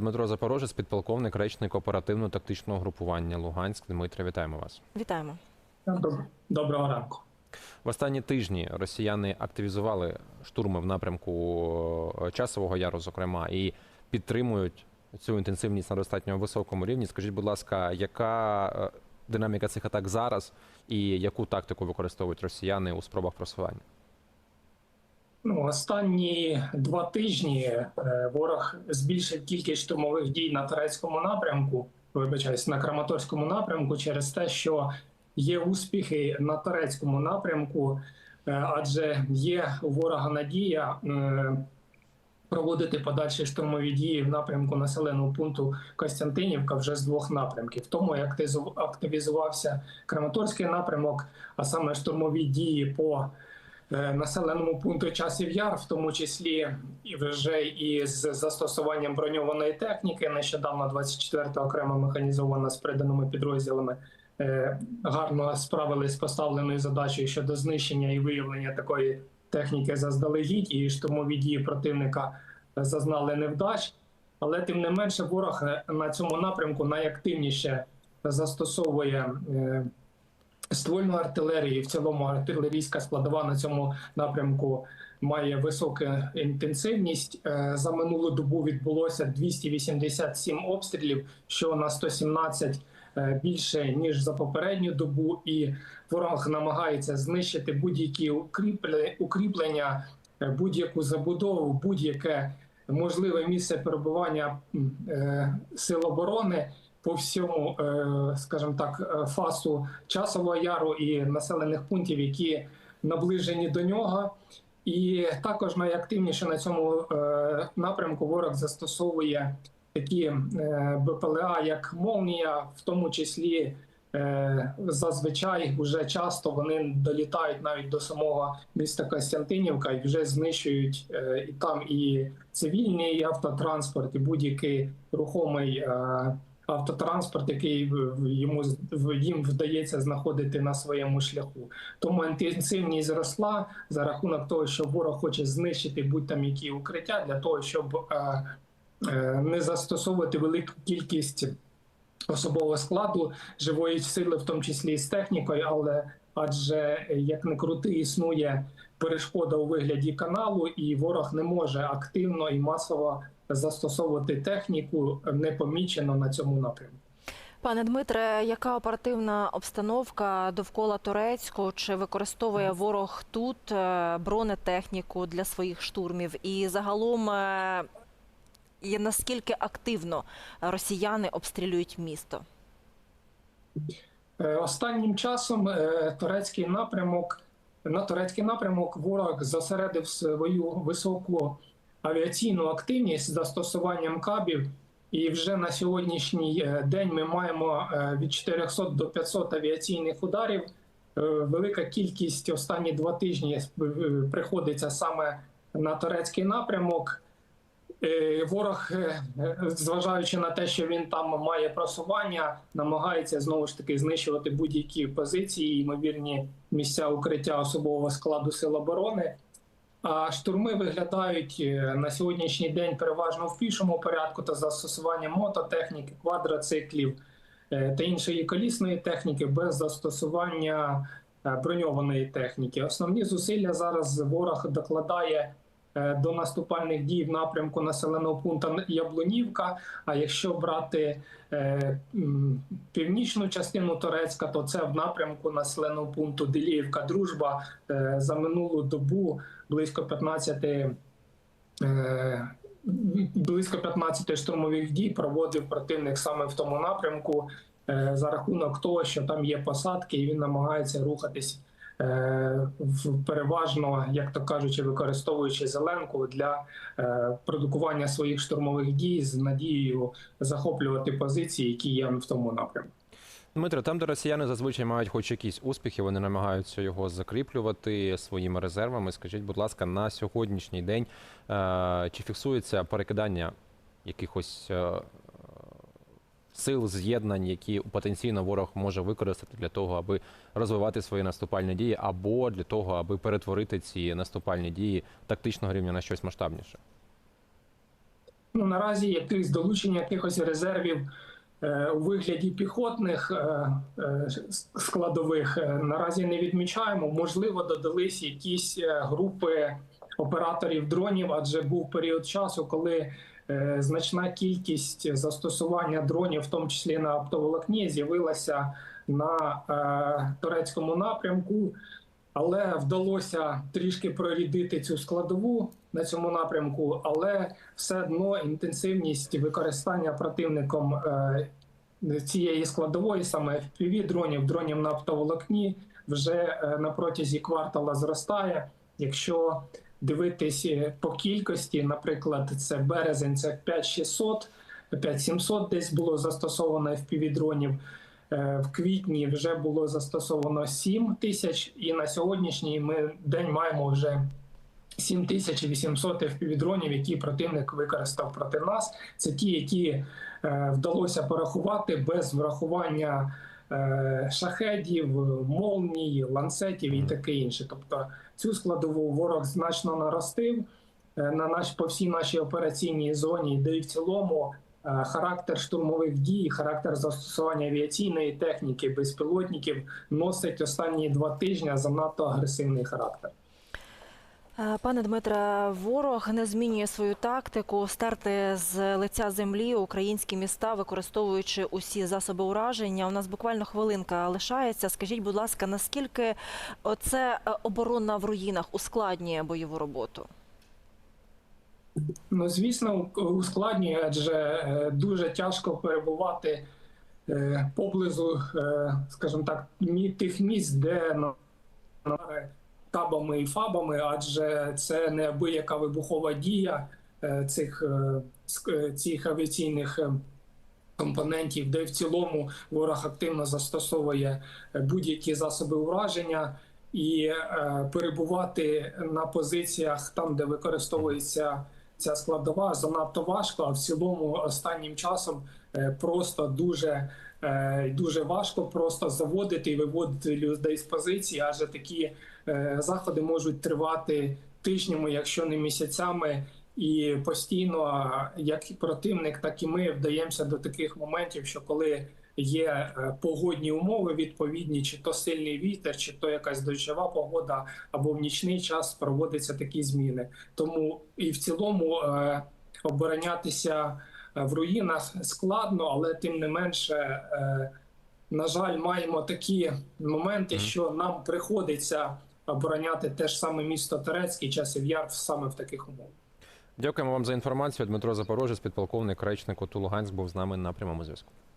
Дмитро Запорожець, підполковник, речник оперативно-тактичного групування Луганськ. Дмитре, вітаємо вас. Вітаємо. Доброго ранку. В останні тижні росіяни активізували штурми в напрямку е, Часового Яру, зокрема, і підтримують цю інтенсивність на достатньо високому рівні. Скажіть, будь ласка, яка е, динаміка цих атак зараз, і яку тактику використовують росіяни у спробах просування? Ну, останні два тижні е, ворог збільшив кількість штурмових дій на турецькому напрямку, вибачаюсь, на Краматорському напрямку через те, що є успіхи на турецькому напрямку, е, адже є у ворога надія е, проводити подальші штурмові дії в напрямку населеного пункту Костянтинівка вже з двох напрямків. Тому актизу- активізувався Краматорський напрямок, а саме штурмові дії по населеному пункту часів яр, в тому числі і вже і з застосуванням броньованої техніки. Нещодавно 24-та окрема механізована з приданими підрозділами е, гарно справились з поставленою задачею щодо знищення і виявлення такої техніки заздалегідь, і штурмові дії противника е, зазнали невдач. Але тим не менше, ворог е, на цьому напрямку найактивніше застосовує. Ствольну артилерію, в цілому артилерійська складова на цьому напрямку має високу інтенсивність. Е, За минулу добу відбулося 287 обстрілів, що на 117 е, більше ніж за попередню добу, і ворог намагається знищити будь-які укріплення, е, будь-яку забудову, будь-яке можливе місце перебування сил оборони по всьому, е, скажімо так, е, фасу часового яру і населених пунктів, які наближені до нього. І також найактивніше на цьому е, напрямку ворог застосовує такі БПЛА, як Молнія, в тому числі зазвичай вже часто вони долітають навіть до самого міста Костянтинівка і вже знищують і там і цивільний і автотранспорт, і будь-який рухомий. Е, Автотранспорт, який йому їм вдається знаходити на своєму шляху, тому інтенсивність зросла за рахунок того, що ворог хоче знищити будь-там які укриття для того, щоб е, е, не застосовувати велику кількість особового складу живої сили, в тому числі і з технікою, але адже як не крути, існує перешкода у вигляді каналу, і ворог не може активно і масово застосовувати техніку непомічено на цьому напрямку. Пане Дмитре, яка оперативна обстановка довкола Турецького? Чи використовує ворог тут е, бронетехніку для своїх штурмів? І загалом е, і наскільки активно росіяни обстрілюють місто? Е, Останнім часом турецький напрямок на турецький напрямок ворог зосередив свою високу авіаційну активність застосуванням кабів. І вже на сьогоднішній е, день ми маємо е, від 400 до 500 авіаційних ударів. Е, Велика кількість останні два тижні приходиться саме на турецький напрямок. Ворог, зважаючи на те, що він там має просування, намагається знову ж таки знищувати будь-які позиції, ймовірні місця укриття особового складу сил оборони. Штурми виглядають е, на сьогоднішній день переважно в пішому порядку та застосуванням мототехніки, квадроциклів е, та іншої колісної техніки без застосування е, броньованої техніки. Основні зусилля зараз ворог докладає до наступальних дій в напрямку населеного пункту Яблунівка. А якщо брати е, північну частину Турецька, то це в напрямку населеного пункту Деліївка Дружба Е, за минулу добу близько 15 е, близько 15 штурмових дій проводив противник саме в тому напрямку е, за рахунок того, що там є посадки, і він намагається рухатись е, переважно, як то кажучи, використовуючи зеленку для е, продукування своїх штурмових дій з надією захоплювати позиції, які є в тому напрямку. Дмитро, там, де росіяни зазвичай мають хоч якісь успіхи, вони намагаються його закріплювати своїми резервами. Скажіть, будь ласка, на сьогоднішній день е, чи фіксується перекидання якихось е, сил, з'єднань, які потенційно ворог може використати для того, аби розвивати свої наступальні дії, або для того, аби перетворити ці наступальні дії тактичного рівня на щось масштабніше? Ну наразі якихось долучення якихось резервів е, у вигляді піхотних е, е, складових наразі не відмічаємо. Можливо, додались якісь групи операторів дронів, адже був період часу, коли значна кількість застосування дронів, в тому числі на оптоволокні, з'явилася на е, турецькому напрямку. Але вдалося трішки прорідити цю складову на цьому напрямку, але все одно інтенсивність використання противником е, цієї складової, саме fpv дронів, дронів на оптоволокні, вже е, на протязі квартала зростає. Якщо дивитись е, по кількості, наприклад, це березень, це 5600, 5700 десь було застосовано fpv дронів. Е, В квітні вже було застосовано 7 тисяч, і на сьогоднішній ми день маємо вже 7800 FPV-дронів, які противник використав проти нас. Це ті, які е, вдалося порахувати без врахування шахедів, молній, ланцетів і таке інше. Тобто цю складову ворог значно наростив е, на наш по всій нашій операційній зоні, де і в цілому е, характер штурмових дій, характер застосування авіаційної техніки, безпілотників носить останні два тижні занадто агресивний характер. Е, Пане Дмитре, ворог не змінює свою тактику стерти з лиця землі українські міста, використовуючи усі засоби ураження. У нас буквально хвилинка лишається. Скажіть, будь ласка, наскільки це оборона в руїнах ускладнює бойову роботу? Ну, звісно, ускладнює, адже е, дуже тяжко перебувати е, поблизу, е, скажімо так, тих місць, де на- на- кабами і фабами, адже це неабияка вибухова дія е, цих, е, е, цих авіаційних компонентів, де в цілому ворог активно застосовує будь-які засоби ураження. І е, перебувати на позиціях там, де використовується ця складова, занадто важко. А в цілому останнім часом просто дуже, е, дуже важко просто заводити і виводити людей з позиції, адже такі е, заходи можуть тривати тижнями, якщо не місяцями. І постійно, як і противник, так і ми вдаємося до таких моментів, що коли є е, погодні умови відповідні, чи то сильний вітер, чи то якась дощова погода, або в нічний час проводяться такі зміни. Тому і в цілому е, оборонятися е, в руїнах складно, але тим не менше, е, на жаль, маємо такі моменти, що нам приходиться обороняти те ж саме місто Терецький, часів яр саме в таких умовах. Дякуємо вам за інформацію. Дмитро Запорожець, підполковник речник ОТУ Луганськ, був з нами на прямому зв'язку.